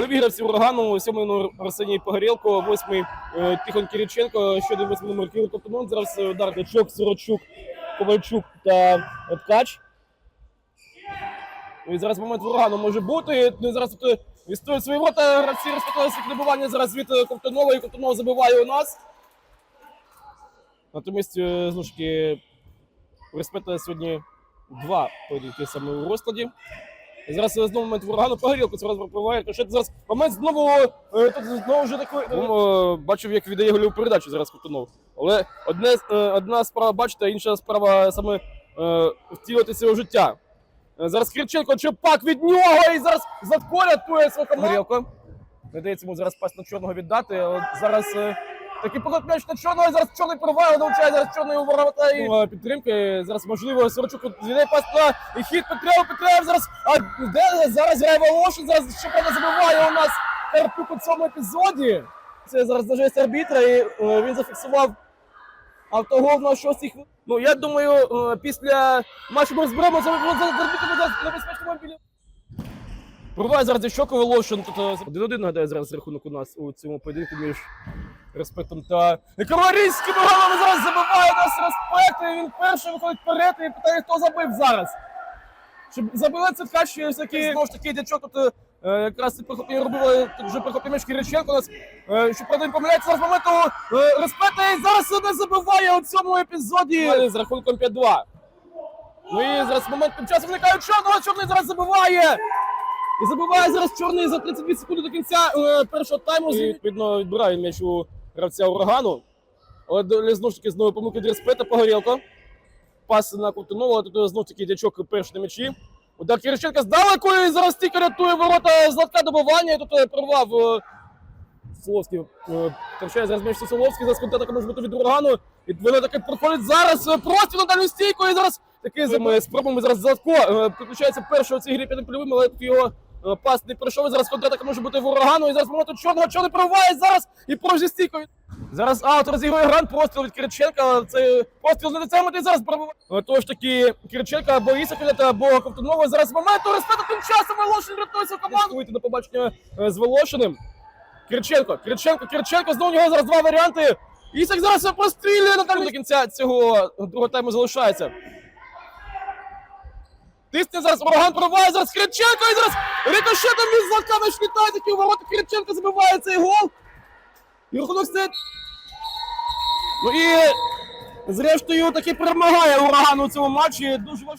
нові гравці урагану, сьомий номер Арсеній Погорєлко, восьмий е, Тихон Кириченко, ще один восьмий номер Кирил Топтунон. Зараз е, удар Дачок, Сорочук, Ковальчук та Ткач. Ну, І зараз момент урагану може бути. Ну, і зараз тут е, відстоюють свої рота, гравці розпочали свої добування зараз від Ковтунова, і Ковтунов забиває у нас. Натомість, знову ж таки, Респета сьогодні два поєдинки саме у розкладі. І зараз е, знову момент урагану Погорілку це розпливає. Рикошет зараз момент знову е, тут знову вже такий. е, Бачив, як віддає гольову передачу зараз Кутунов. Але одне, е, одна справа бачити, а інша справа саме е, втілити цього життя. Е, Зараз Кирченко чепак від нього і зараз Златко рятує свою команду. Горілко. Не дається йому зараз пас на чорного віддати. але зараз е, такий поход м'яч на чорного. Зараз чорний провал навчає зараз чорної ворота і е, підтримки. Зараз можливо Сорочук звідає пас і хід Петрев, Петрев зараз. А де зараз грає Волошин? Зараз ще правда забиває у нас Карпюк у цьому епізоді. Це зараз даже арбітра, і е, він зафіксував автогол на шостій хвилині. Ну я думаю, е, після матчу розберемо за арбітром зараз на безпечному біля. Пробуває зараз Дячок Волошин. Тут е, один-один нагадаю зараз рахунок у нас у цьому поєдинку між респектом та Кроварійським голами зараз забиває нас респект. І він перший виходить вперед і питає, хто забив зараз. Щоб забили це ткач, і всякий знову ж таки дячок тут е, якраз і робили тут вже прихоплення Кириченко у нас. Е, що правда він помиляється зараз моменту е, респекта і зараз не забиває у цьому епізоді з рахунком 5-2. Ну і зараз момент тим часом виникає чорного, чорний зараз забиває. І забиває зараз чорний за 32 секунди до кінця е, першого тайму. І, відповідно, відбирає м'яч у гравця урагану. Але знову ж таки знову помилки від респета Погорєлко. Пас на Кутунова, тут знову ж таки дячок перший на м'ячі. Удар Кириченка здалеку і зараз тільки рятує ворота Златка добивання. І тут е, прорвав е, Соловський. е, зараз м'яч Соловський, зараз контакт може бути від урагану. І воно таки проходить зараз е, простір на дальню стійку і зараз таки з ми спробуємо зараз Златко. е, Підключається перший у цій грі п'ятим польовим, але тут його е, пас не пройшов. І зараз контратака може бути в урагану. І зараз момент тут чорного чорний прориває зараз і порожній стійкою. Зараз аут розігрує грант, простріл від Кириченка. Це постріл не дотягнути зараз пробиває. Е, Тож таки Кириченка або Ісафіля, або Ковтунова. Зараз момент у респекту тим часом Волошин рятує свою команду. Вийти на побачення е, з Волошиним. Кириченко, Кириченко, Кириченко, знову у нього зараз два варіанти. Ісак зараз прострілює на до кінця цього другого тайму залишається. Тисне зараз ураган пробиває зараз Кириченко і зараз рикошетом від Златка м'яч літає такі у ворота Кириченко забиває цей гол. І рахунок стоїть. Ну і зрештою таки перемагає ураган у цьому матчі. Дуже важко.